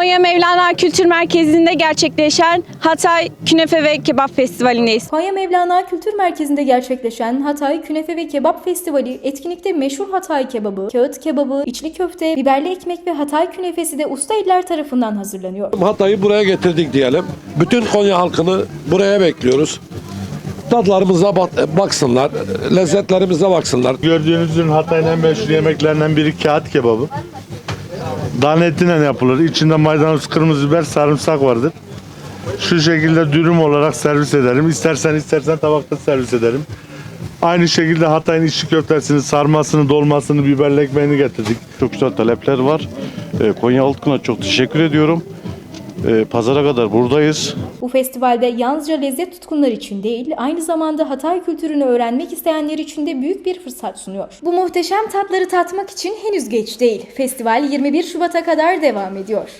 Konya Mevlana Kültür Merkezi'nde gerçekleşen Hatay Künefe ve Kebap Festivali'ndeyiz. Konya Mevlana Kültür Merkezi'nde gerçekleşen Hatay Künefe ve Kebap Festivali etkinlikte meşhur Hatay kebabı, kağıt kebabı, içli köfte, biberli ekmek ve Hatay künefesi de usta eller tarafından hazırlanıyor. Hatay'ı buraya getirdik diyelim. Bütün Konya halkını buraya bekliyoruz. Tadlarımıza bak- baksınlar, lezzetlerimize baksınlar. Gördüğünüz ürün Hatay'ın en meşhur yemeklerinden biri kağıt kebabı. Dana etiyle yapılır. İçinde maydanoz, kırmızı biber, sarımsak vardır. Şu şekilde dürüm olarak servis ederim. İstersen istersen tabakta servis ederim. Aynı şekilde Hatay'ın içli köftesini, sarmasını, dolmasını, biberli ekmeğini getirdik. Çok güzel talepler var. Ee, Konya halkına çok teşekkür ediyorum. Ee, Pazara kadar buradayız. Bu festivalde yalnızca lezzet tutkunlar için değil, aynı zamanda Hatay kültürünü öğrenmek isteyenler için de büyük bir fırsat sunuyor. Bu muhteşem tatları tatmak için henüz geç değil. Festival 21 Şubat'a kadar devam ediyor.